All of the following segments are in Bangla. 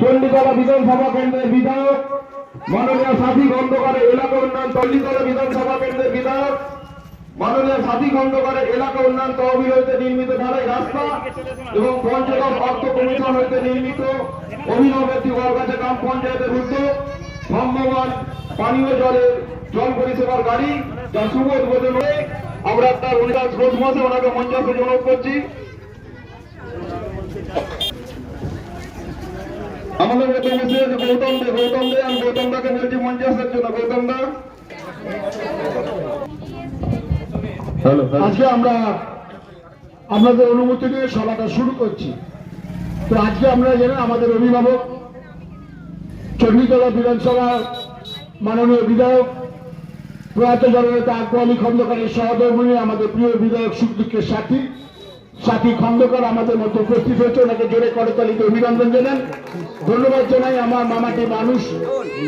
চণ্ডীতলা বিধানসভা কেন্দ্রের বিধায়ক, মাননীয় সাথী খন্দকারের এলাকা উন্নয়ন চণ্ডীতলা বিধানসভা কেন্দ্রের বিধায়ক, মাননীয় সাথী খন্দকারের এলাকা উন্নয়ন তহবিল হইতে নির্মিত ঢালাই রাস্তা এবং পঞ্চগড় অর্থ কমিশন হইতে নির্মিত অভিনব একটি গড়গাছা গ্রাম পঞ্চায়েতের উদ্যোগ ভ্রাম্যমান পানীয় জলের জল পরিষেবার গাড়ি, যা শুভ উদ্বোধন হয়ে আমরা তার উনিশ মাসে ওনাকে মঞ্চাসে অনুরোধ করছি। আমাদের মধ্যে বসে আছে গৌতম দে গৌতম দে আমি গৌতম দাকে বলছি মঞ্চে আসার জন্য। গৌতম দা? আজকে আমরা আপনাদের অনুমতি নিয়ে সভাটা শুরু করছি। তো আজকে আমরা জানেন আমাদের অভিভাবক চণ্ডীতলা বিধানসভার মাননীয় বিধায়ক প্রয়াত জননেতা আকবর আলী খন্দকারের সহধর্মী আমাদের প্রিয় বিধায়ক সুখদুঃখের সাথী সাথী খন্দকার আমাদের মধ্যে উপস্থিত হয়েছে। ওনাকে জোরে করতালিতে অভিনন্দন জানান। ধন্যবাদ জানাই আমার মামাটি মানুষ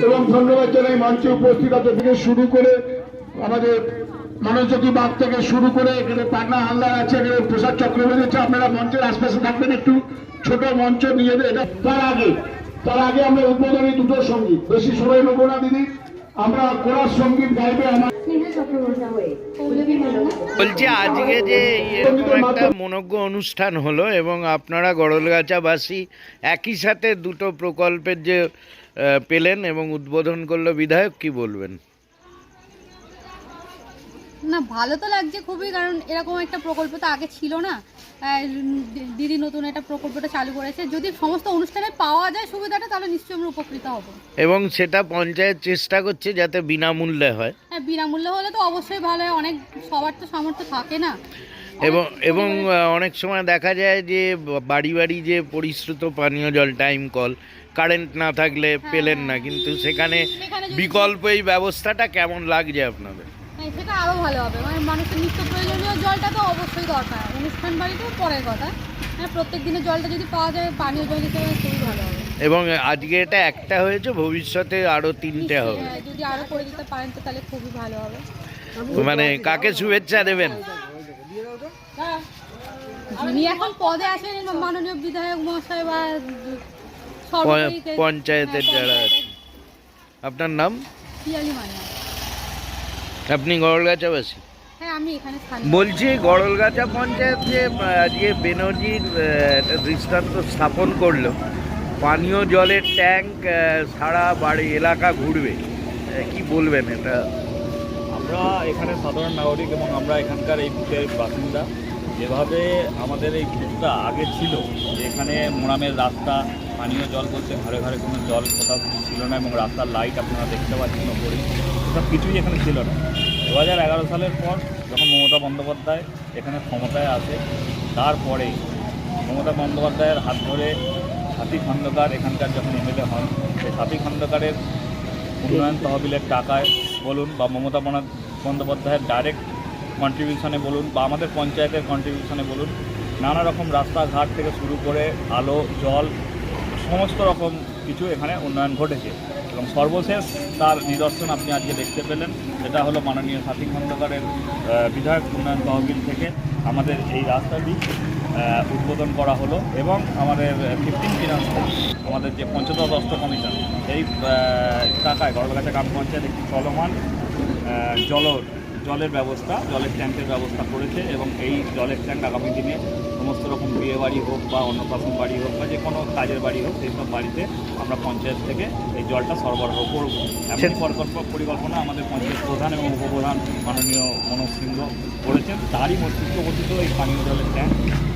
এবং ধন্যবাদ জানাই মঞ্চে উপস্থিত আছে থেকে শুরু করে আমাদের মানবজ্যোতি বাগ থেকে শুরু করে এখানে পাটনা হালদার আছে, এখানে প্রসাদ চক্রবর্তী আছে। আপনারা মঞ্চের আশপাশে থাকবেন একটু। ছোট মঞ্চ নিয়ে এটা তার আগে তার আগে আমরা উদ্বোধনী দুটো সংগীত। বেশি সময় নেব না, দিদি। আমরা কোরাস সংগীত গাইবে আমার বলছি, আজকে যে এরকম একটা মনজ্ঞ অনুষ্ঠান হলো এবং আপনারা গড়লগাছাবাসী একই সাথে দুটো প্রকল্পের যে পেলেন এবং উদ্বোধন করল বিধায়ক, কি বলবেন? না ভালো তো লাগছে খুবই কারণ এরকম একটা প্রকল্প তো আগে ছিল না। দিদি নতুন একটা প্রকল্পটা চালু করেছে। যদি সমস্ত অনুষ্ঠানে পাওয়া যায় সুবিধাটা তাহলে নিশ্চয়ই আমরা উপকৃত হব। এবং সেটা পঞ্চায়েত চেষ্টা করছে যাতে বিনামূল্যে হয়। হ্যাঁ বিনামূল্যে হলে তো অবশ্যই ভালো হয়। অনেক সবার তো সামর্থ্য থাকে না। এবং এবং অনেক সময় দেখা যায় যে বাড়ি বাড়ি যে পরিশ্রুত পানীয় জল টাইম কল কারেন্ট না থাকলে পেলেন না। কিন্তু সেখানে সেখানে বিকল্প এই ব্যবস্থাটা কেমন লাগছে আপনাদের? হ্যাঁ সেটা আরও ভালো হবে। মানে মানুষের নিত্য প্রয়োজনীয় জলটা তো অবশ্যই দরকার। অনুষ্ঠান বাড়িতেও পরের কথা। হ্যাঁ প্রত্যেক দিনের জলটা যদি পাওয়া যায় পানীয় জল হিসেবে খুবই ভালো হবে। এবং আজকে এটা একটা হয়েছে ভবিষ্যতে আরও তিনটে হবে। হ্যাঁ, যদি আরও করে দিতে পারেন তো তাহলে খুবই ভালো হবে। মানে কাকে শুভেচ্ছা দেবেন? যিনি এখন পদে আছেন মাননীয় বিধায়ক মহাশয় বা পঞ্চায়েতের হ্যাঁ, যারা। আপনার নাম? পিয়ালি মান্না আপনি গড়লগাছাবাসী বাসি? আমি বলছি গড়লগাছা পঞ্চায়েত যে আজকে বেনজির একটা দৃষ্টান্ত স্থাপন করল পানীয় জলের ট্যাঙ্ক সারা বাড়ি এলাকা ঘুরবে কি বলবেন এটা? আমরা এখানে সাধারণ নাগরিক এবং আমরা এখানকার এই বুথের বাসিন্দা। যেভাবে আমাদের এই বুথটা আগে ছিল যে এখানে মোরামের রাস্তা, পানীয় জল বলতে ঘরে ঘরে কোনো জল কোথাও কিছু ছিল না এবং রাস্তার লাইট আপনারা দেখতে পাচ্ছেন ওপরে সব কিছুই এখানে ছিল না। দু হাজার এগারো সালের পর যখন মমতা বন্দ্যোপাধ্যায় এখানে ক্ষমতায় আসে, তারপরে মমতা বন্দ্যোপাধ্যায়ের হাত ধরে সাথী খন্দকার এখানকার যখন এমএলএ হন, সেই সাথী খন্দকারের উন্নয়ন তহবিলের টাকায় বলুন বা মমতা বনা- বন্দ্যোপাধ্যায়ের ডাইরেক্ট কন্ট্রিবিউশনে বলুন বা আমাদের পঞ্চায়েতের কন্ট্রিবিউশনে বলুন নানা রকম রাস্তাঘাট থেকে শুরু করে আলো জল সমস্ত রকম কিছু এখানে উন্নয়ন ঘটেছে। এবং সর্বশেষ তার নিদর্শন আপনি আজকে দেখতে পেলেন সেটা হলো মাননীয় সাথী খন্দকারের বিধায়ক উন্নয়ন তহবিল থেকে আমাদের এই রাস্তাটি উদ্বোধন করা হলো এবং আমাদের ফিফটিন ফিনান্স আমাদের যে পঞ্চদশ রাষ্ট্র কমিশন এই টাকায় গড়গাছা গ্রাম পঞ্চায়েত একটি চলমান আহ, জল জলের ব্যবস্থা জলের ট্যাঙ্কের ব্যবস্থা করেছে এবং এই জলের ট্যাঙ্ক আগামী দিনে সমস্ত রকম বিয়ে বাড়ি হোক বা অন্নপ্রাশন বাড়ি হোক বা যে কোনো কাজের বাড়ি হোক সেই সব বাড়িতে আমরা পঞ্চায়েত থেকে এই জলটা সরবরাহ করব। এমন পরিকল্প পরিকল্পনা আমাদের পঞ্চায়েত প্রধান এবং উপপ্রধান মাননীয় মনোজ সিংহ করেছেন। তারই মস্তিষ্ক গঠিত এই পানীয় জলের ট্যাঙ্ক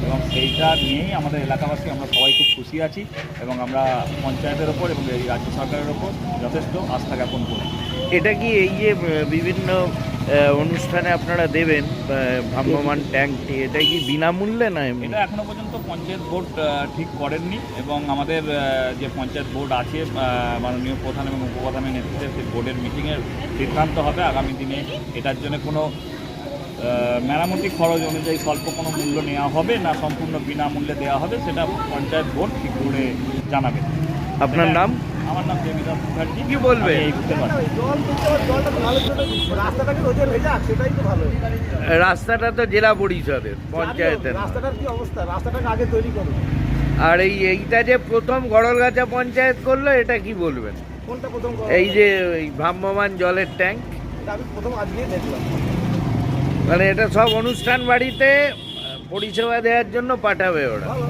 এবং সেইটা নিয়েই আমাদের এলাকাবাসী আমরা সবাই খুব খুশি আছি এবং আমরা পঞ্চায়েতের ওপর এবং এই রাজ্য সরকারের ওপর যথেষ্ট আস্থা জ্ঞাপন করি। এটা কি এই যে বিভিন্ন অনুষ্ঠানে আপনারা দেবেন ভ্রাম্যমান ট্যাঙ্কটি এটা কি বিনামূল্যে না? এটা এখনও পর্যন্ত পঞ্চায়েত বোর্ড ঠিক করেননি এবং আমাদের যে পঞ্চায়েত বোর্ড আছে মাননীয় প্রধান এবং উপপ্রধানের নেতৃত্বে সেই বোর্ডের মিটিংয়ের সিদ্ধান্ত হবে আগামী দিনে। এটার জন্য কোনো মেরামতি খরচ অনুযায়ী স্বল্প কোনো মূল্য নেওয়া হবে না সম্পূর্ণ বিনামূল্যে দেওয়া হবে সেটা পঞ্চায়েত বোর্ড ঠিক করে জানাবে। আপনার নাম? আমার নাম দেবিদাস মুখার্জি। কি বলবে? রাস্তাটা তো জেলা পরিষদের পঞ্চায়েতের। রাস্তাটার কি অবস্থা? রাস্তাটাকে আগে তৈরি করো। আর এই এইটা যে প্রথম গড়লগাছা পঞ্চায়েত করল এটা কি বলবেন? কোনটা প্রথম এই যে এই ভ্রাম্যমান জলের ট্যাঙ্ক। আমি প্রথম আজকেই দেখলাম। মানে এটা সব অনুষ্ঠান বাড়িতে পরিষেবা দেওয়ার জন্য পাঠাবে ওরা। ভালো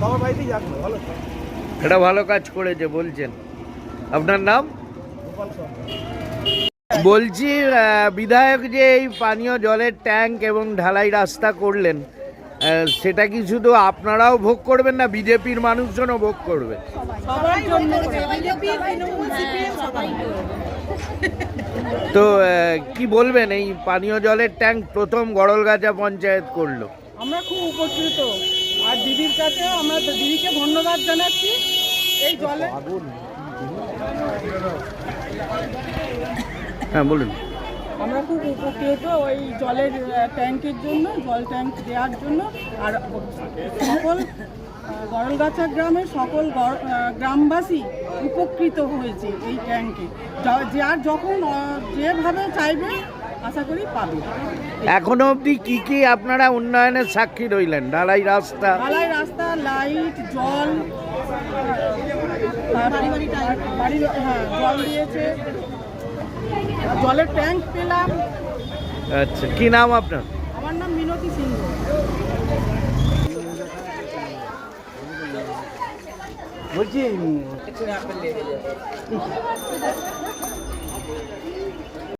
সবার বাড়িতেই যাক ভালো। তো। এটা ভালো কাজ করেছে বলছেন। আপনার নাম? বলছি বিধায়ক যে এই পানীয় জলের ট্যাঙ্ক এবং ঢালাই রাস্তা করলেন সেটা কি শুধু আপনারাও ভোগ করবেন না বিজেপির মানুষজনও ভোগ করবে? তো কি বলবেন এই পানীয় জলের ট্যাঙ্ক প্রথম গড়লগাছা পঞ্চায়েত করল? আমরা খুব উপকৃত। আর দিদির কাছে আমরা দিদিকে ধন্যবাদ জানাচ্ছি। এই জলে হ্যাঁ বলুন। আমরা খুব উপকৃত ওই জলের ট্যাঙ্কের জন্য জল ট্যাঙ্ক দেওয়ার জন্য। আর সকল আহ, গড়লগাছা গ্রামের সকল গ্রামবাসী উপকৃত হয়েছে এই ট্যাঙ্কে। যার যখন যেভাবে চাইবে আশা করি পাবে। এখনও অবধি কি কি আপনারা উন্নয়নের সাক্ষী রইলেন? ঢালাই রাস্তা। ঢালাই রাস্তা লাইট জল হ্যাঁ জল দিয়েছে। জলের ট্যাঙ্ক পেলাম। আচ্ছা কি নাম আপনার? আমার নাম মিনতি সিংহ। বলছি